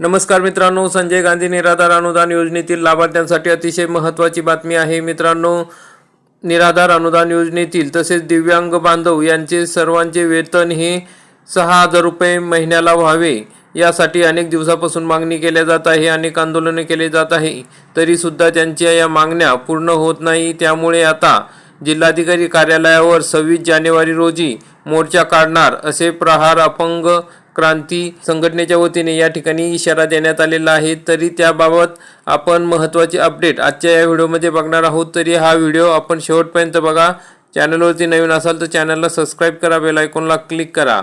नमस्कार मित्रांनो संजय गांधी निराधार अनुदान योजनेतील लाभार्थ्यांसाठी अतिशय महत्त्वाची बातमी आहे. मित्रांनो निराधार अनुदान योजनेतील तसेच दिव्यांग बांधव यांचे सर्वांचे वेतन हे सहा हजार रुपये महिन्याला व्हावे. यासाठी अनेक दिवसापासून मागणी केल्या जात आहे अनेक आंदोलने केले जात आहे. तरीसुद्धा त्यांच्या या मागण्या पूर्ण होत नाही. त्यामुळे आता जिल्हाधिकारी कार्यालयावर सव्वीस जानेवारी रोजी मोर्चा काढणार असे प्रहार अपंग क्रांती संघटनेच्या वतीने या ठिकाणी इशारा देण्यात आलेला आहे. तरी त्याबाबत आपण महत्त्वाची अपडेट आजच्या या व्हिडिओमध्ये बघणार आहोत. तरी हा व्हिडिओ आपण शेवटपर्यंत बघा. चॅनलवरती नवीन असाल तर चॅनलला सबस्क्राईब करा बेल आयकॉनला क्लिक करा.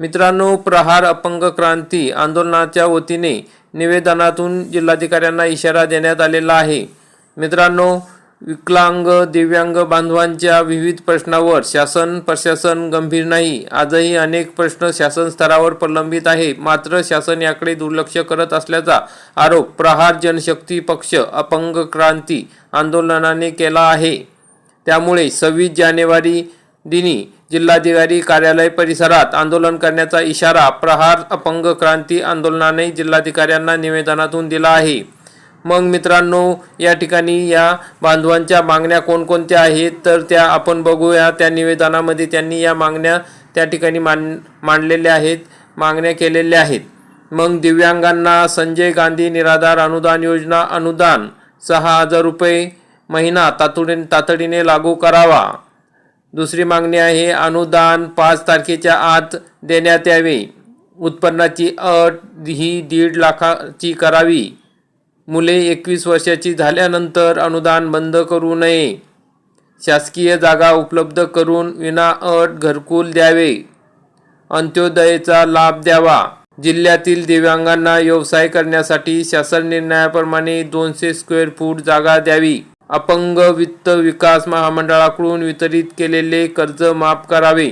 मित्रांनो प्रहार अपंग क्रांती आंदोलनाच्या वतीने निवेदनातून जिल्हाधिकाऱ्यांना इशारा देण्यात आलेला आहे. मित्रांनो विकलांग दिव्यांग बांधवांच्या विविध प्रश्नावर शासन प्रशासन गंभीर नाही. आजही अनेक प्रश्न शासन स्तरावर प्रलंबित आहे. मात्र शासन याकडे दुर्लक्ष करत असल्याचा आरोप प्रहार जनशक्ती पक्ष अपंग क्रांती आंदोलनाने केला आहे. त्यामुळे सव्वीस जानेवारी दिनी जिल्हाधिकारी कार्यालय परिसरात आंदोलन करण्याचा इशारा प्रहार अपंग क्रांती आंदोलनाने जिल्हाधिकाऱ्यांना निवेदनातून दिला आहे. मग मित्रांनो या ठिकाणी या बांधवांच्या मागण्या कोणकोणत्या आहेत तर त्या आपण बघूया. त्या निवेदनामध्ये त्यांनी या मागण्या त्या ठिकाणी मान मांडलेल्या आहेत मागण्या केलेल्या आहेत. मग दिव्यांगांना संजय गांधी निराधार अनुदान योजना अनुदान सहा हजार रुपये महिना तातडीने तातडीने लागू करावा. दुसरी मागणी आहे अनुदान पाच तारखेच्या आत देण्यात यावे. उत्पन्नाची अट ही दीड लाखाची करावी. मुले एकवीस वर्षाची झाल्यानंतर अनुदान बंद करू नये. शासकीय जागा उपलब्ध करून विना अट घरकुल द्यावे. अंत्योदयचा लाभ द्यावा. जिल्ह्यातील दिव्यांगांना व्यवसाय करण्यासाठी शासन निर्णयाप्रमाणे दोनशे स्क्वेअर फूट जागा द्यावी. अपंग वित्त विकास महामंडळाकडून वितरित केलेले कर्ज माफ करावे.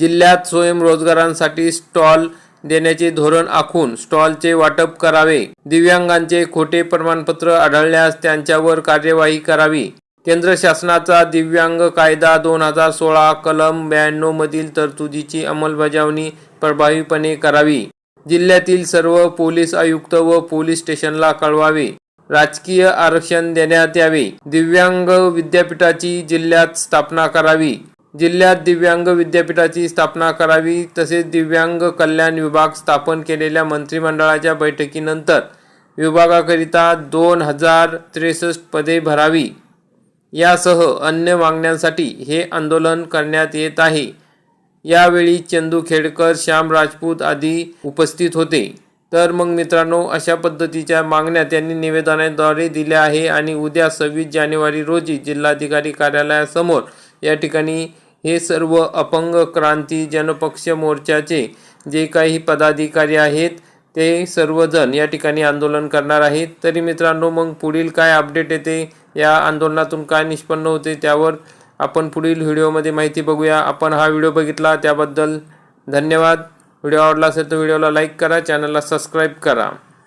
जिल्ह्यात स्वयंरोजगारांसाठी स्टॉल देण्याचे धोरण आखून स्टॉलचे वाटप करावे. दिव्यांगांचे खोटे प्रमाणपत्र आढळल्यास त्यांच्यावर कार्यवाही करावी. केंद्र शासनाचा दिव्यांग कायदा दोन हजार सोळा कलम ब्याण्णव मधील तरतुदीची अंमलबजावणी प्रभावीपणे करावी. जिल्ह्यातील सर्व पोलीस आयुक्त व पोलीस स्टेशनला कळवावे. राजकीय आरक्षण देण्यात यावे. दिव्यांग विद्यापीठाची जिल्ह्यात स्थापना करावी. जिल्ह्यात दिव्यांग विद्यापीठाची स्थापना करावी तसेच दिव्यांग कल्याण विभाग स्थापन केलेल्या मंत्रिमंडळाच्या बैठकीनंतर विभागाकरिता दोन हजार त्रेसष्ट पदे भरावी. यासह अन्य मागण्यांसाठी हे आंदोलन करण्यात येत आहे. यावेळी चंदू खेडकर श्याम राजपूत आदी उपस्थित होते. तर मग मित्रांनो अशा पद्धतीच्या मागण्या त्यांनी निवेदनाद्वारे दिल्या आहे आणि उद्या सव्वीस जानेवारी रोजी जिल्हाधिकारी कार्यालयासमोर या ठिकाणी हे सर्व अपंग क्रांती जनपक्ष मोर्चाचे जे काही पदाधिकारी आहेत ते सर्वजण या ठिकाणी आंदोलन करणार आहेत. तरी मित्रांनो मग पुढील काय अपडेट येते? या आंदोलनातून काय निष्पन्न होते त्यावर आपण पुढील व्हिडिओमध्ये माहिती बघूया. आपण हा व्हिडिओ बघितला त्याबद्दल धन्यवाद. व्हिडिओ आवडला असेल तर व्हिडिओला लाईक करा चॅनलला सबस्क्राईब करा.